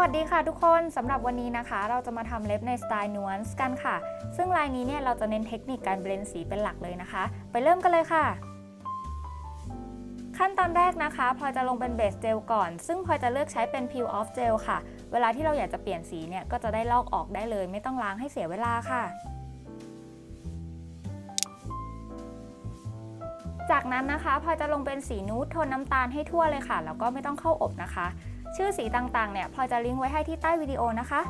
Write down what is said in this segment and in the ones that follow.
วัสดีค่ะทุกคนสำหรับวันนี้นะคะ เราจะมาทำเล็บในสไตล์นูนส์กันค่ะ ซึ่งลายนี้เนี่ยเราจะเน้นเทคนิคการเบลนสีเป็นหลักเลยนะคะ ไปเริ่มกันเลยค่ะ ขั้นตอนแรกนะคะพลอยจะลงเป็นเบสเจลก่อน ซึ่งพลอยจะเลือกใช้เป็น peel off gel ค่ะ เวลาที่เราอยากจะเปลี่ยนสีเนี่ยก็จะได้ลอกออกได้เลย ไม่ต้องล้างให้เสียเวลาค่ะจากนั้นนะคะพลอจะลงเป็นสีนูดโทนน้ำตาลให้ทั่วเลยค่ะ แล้วก็ไม่ต้องเข้าอบนะคะ ชื่อสีต่างๆ เนี่ยพลอยจะลิงก์ไว้ให้ที่ใต้วิดีโอนะคะ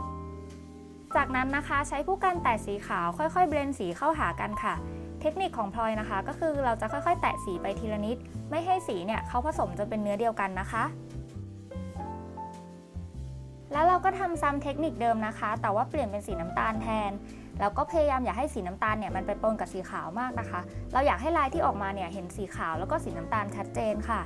จากนั้นนะคะใช้ผู้กันแตะสีขาวค่อยๆ เบลนสีเข้าหากันค่ะ เทคนิคของพลอยนะคะ ก็คือเราจะค่อยๆ แตะสีไปทีละนิด ไม่ให้สีเนี่ยเขาผสมจนเป็นเนื้อเดียวกันนะคะ แล้วเราก็ทำซ้ำเทคนิคเดิมนะคะ แต่ว่าเปลี่ยนเป็นสีน้ำตาลแทนแล้วก็พยายามอย่าให้สีน้ำตาลเนี่ยมันไปปนกับสีขาวมากนะคะ เราอยากให้ลายที่ออกมาเนี่ยเห็นสีขาวแล้วก็สีน้ำตาลชัดเจนค่ะ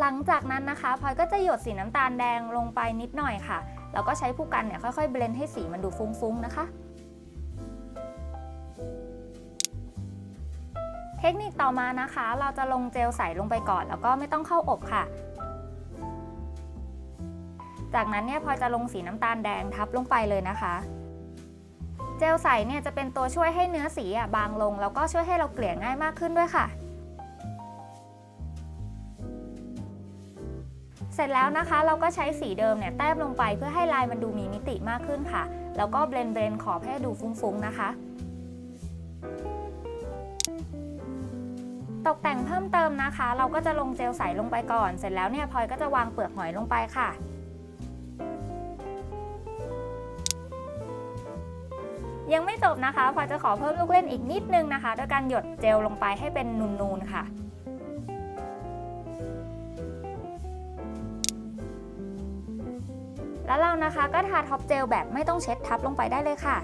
หลังจากนั้นนะคะพลอยก็จะหยดสีน้ำตาลแดงลงไปนิดหน่อยค่ะ แล้วก็ใช้ผู้กันเนี่ยค่อยๆ เบลนด์ให้สีมันดูฟุ้งๆนะคะ เทคนิคต่อมานะคะ เราจะลงเจลใสลงไปก่อน แล้วก็ไม่ต้องเข้าอบค่ะ จากนั้นเนี่ยพลอยจะลงสีน้ำตาลแดงทับลงไปเลยนะคะเจลใสเนี่ยจะเป็นตัวช่วยให้เนื้อสีอะบางลง แล้วก็ช่วยให้เราเกลี่ยง่ายมากขึ้นด้วยค่ะ เสร็จแล้วนะคะเราก็ใช้สีเดิมเนี่ยแต้มลงไปเพื่อให้ลายมันดูมีมิติมากขึ้นค่ะ แล้วก็เบลนเบลนขอบให้ดูฟุ้งๆนะคะ ตกแต่งเพิ่มเติมนะคะ เราก็จะลงเจลใสลงไปก่อน เสร็จแล้วเนี่ยพลอยก็จะวางเปลือกหอยลงไปค่ะยังไม่จบนะคะพลอยจะขอเพิ่มลูกเล่นอีกนิดนึงนะคะ ด้วยการหยดเจลลงไปให้เป็นนูนๆค่ะ แล้วเรานะคะก็ทาท็อปเจลแบบไม่ต้องเช็ดทับลงไปได้เลยค่ะ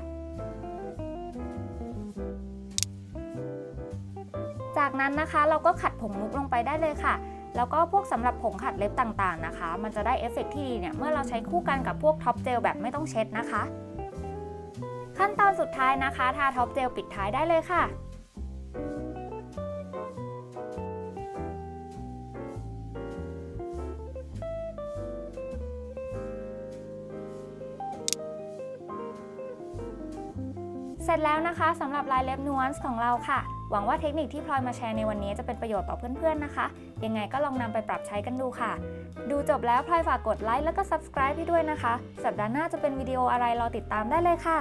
จากนั้นนะคะเราก็ขัดผงมุกลงไปได้เลยค่ะ แล้วก็พวกสำหรับผงขัดเล็บต่างๆนะคะ มันจะได้เอฟเฟกต์ที่ดีเนี่ยเมื่อเราใช้คู่กันกับพวกท็อปเจลแบบไม่ต้องเช็ดนะคะ ขั้นตอนสุดท้ายนะคะ ทาท็อปเจลปิดท้ายได้เลยค่ะ เสร็จแล้วนะคะสำหรับลายเล็บนูนส์ของเราค่ะ หวังว่าเทคนิคที่พลอยมาแชร์ในวันนี้จะเป็นประโยชน์ต่อเพื่อนๆนะคะ ยังไงก็ลองนำไปปรับใช้กันดูค่ะ ดูจบแล้วพลอยฝากกดไลค์แล้วก็ subscribe ให้ด้วยนะคะ สัปดาห์หน้าจะเป็นวิดีโออะไรรอติดตามได้เลยค่ะ